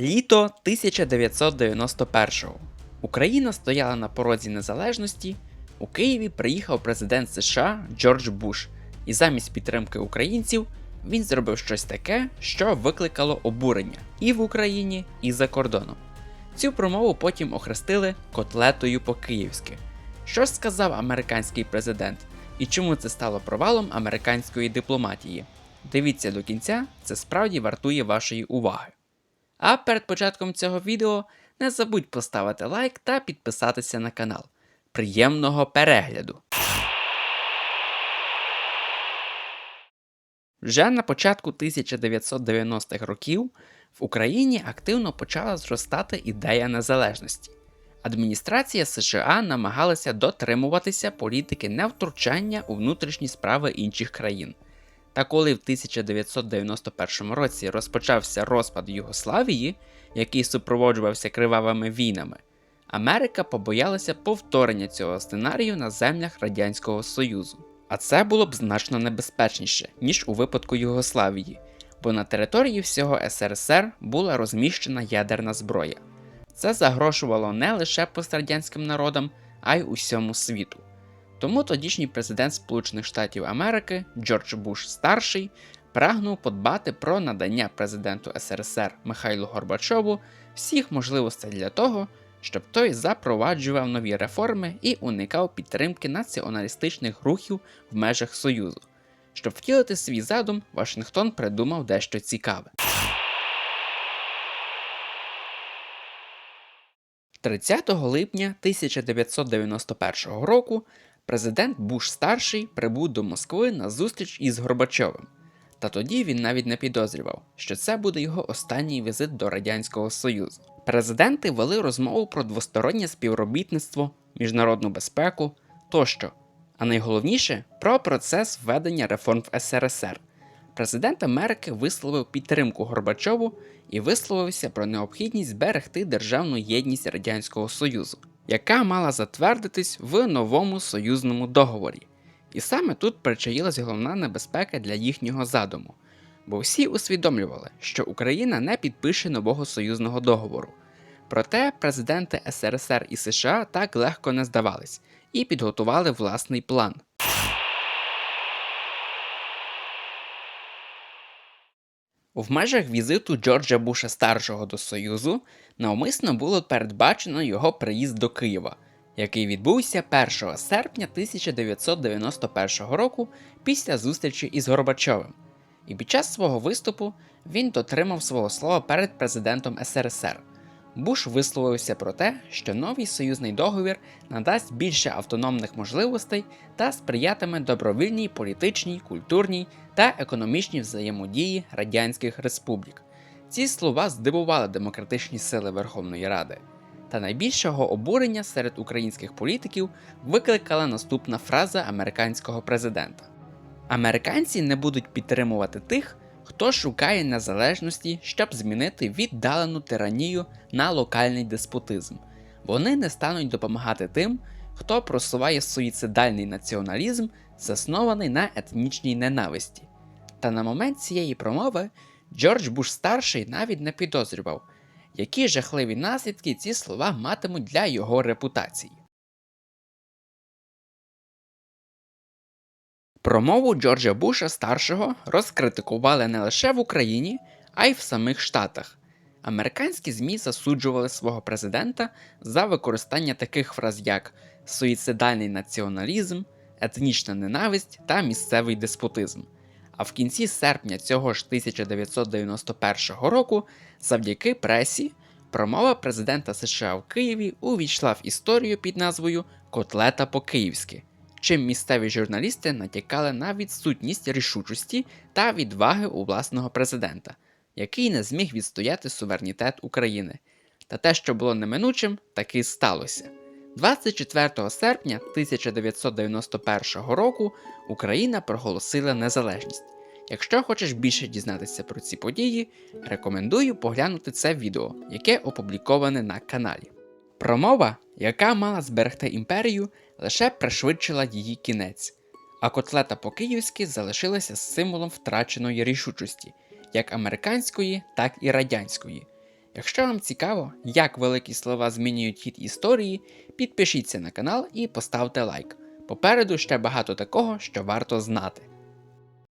Літо 1991-го. Україна стояла на порозі незалежності. У Києві приїхав президент США Джордж Буш, і замість підтримки українців він зробив щось таке, що викликало обурення і в Україні, і за кордоном. Цю промову потім охрестили котлетою по-київськи. Що ж сказав американський президент і чому це стало провалом американської дипломатії? Дивіться до кінця, це справді вартує вашої уваги. А перед початком цього відео не забудь поставити лайк та підписатися на канал. Приємного перегляду! Вже на початку 1990-х років в Україні активно почала зростати ідея незалежності. Адміністрація США намагалася дотримуватися політики невтручання у внутрішні справи інших країн. Та коли в 1991 році розпочався розпад Югославії, який супроводжувався кривавими війнами, Америка побоялася повторення цього сценарію на землях Радянського Союзу. А це було б значно небезпечніше, ніж у випадку Югославії, бо на території всього СРСР була розміщена ядерна зброя. Це загрожувало не лише пострадянським народам, а й усьому світу. Тому тодішній президент Сполучених Штатів Америки Джордж Буш старший прагнув подбати про надання президенту СРСР Михайлу Горбачову всіх можливостей для того, щоб той запроваджував нові реформи і уникав підтримки націоналістичних рухів в межах Союзу. Щоб втілити свій задум, Вашингтон придумав дещо цікаве. 30 липня 1991 року президент Буш старший прибув до Москви на зустріч із Горбачовим. Та тоді він навіть не підозрював, що це буде його останній візит до Радянського Союзу. Президенти вели розмову про двостороннє співробітництво, міжнародну безпеку тощо, а найголовніше про процес введення реформ в СРСР. Президент Америки висловив підтримку Горбачову і висловився про необхідність зберегти державну єдність Радянського Союзу, яка мала затвердитись в новому союзному договорі. І саме тут причаїлась головна небезпека для їхнього задуму, бо всі усвідомлювали, що Україна не підпише нового союзного договору. Проте президенти СРСР і США так легко не здавались і підготували власний план. В межах візиту Джорджа Буша старшого до Союзу навмисно було передбачено його приїзд до Києва, який відбувся 1 серпня 1991 року після зустрічі із Горбачовим. І під час свого виступу він дотримав свого слова перед президентом СРСР. Буш висловився про те, що новий союзний договір надасть більше автономних можливостей та сприятиме добровільній політичній, культурній та економічній взаємодії радянських республік. Ці слова здивували демократичні сили Верховної Ради. Та найбільшого обурення серед українських політиків викликала наступна фраза американського президента: Американці не будуть підтримувати тих, хто шукає незалежності, щоб змінити віддалену тиранію на локальний деспотизм. Вони не стануть допомагати тим, хто просуває суїцидальний націоналізм, заснований на етнічній ненависті. Та на момент цієї промови Джордж Буш старший навіть не підозрював, які жахливі наслідки ці слова матимуть для його репутації. Промову Джорджа Буша старшого розкритикували не лише в Україні, а й в самих Штатах. Американські ЗМІ засуджували свого президента за використання таких фраз як суїцидальний націоналізм, етнічна ненависть та місцевий деспотизм. А в кінці серпня цього ж 1991 року, завдяки пресі, промова президента США в Києві увійшла в історію під назвою Котлета по-київськи чим місцеві журналісти натякали на відсутність рішучості та відваги у власного президента, який не зміг відстояти суверенітет України. Та те, що було неминучим, таки сталося. 24 серпня 1991 року Україна проголосила незалежність. Якщо хочеш більше дізнатися про ці події, рекомендую поглянути це відео, яке опубліковане на каналі. Промова, яка мала зберегти імперію, лише пришвидшила її кінець, а котлета по-київськи залишилася символом втраченої рішучості, як американської, так і радянської. Якщо вам цікаво, як великі слова змінюють хід історії, підпишіться на канал і поставте лайк. Попереду ще багато такого, що варто знати.